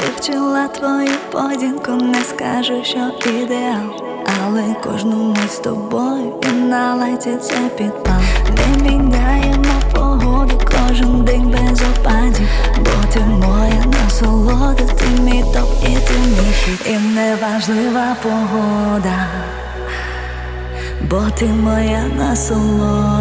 Вивчила твою поведінку, не скажу, що ідеал. Але кожну мить з тобою і на лайці це підпал. Не міняємо погоду кожен день без опадів. Бо ти моя насолода, ти мій топ і ти мій хід І неважлива погода, бо ти моя насолода.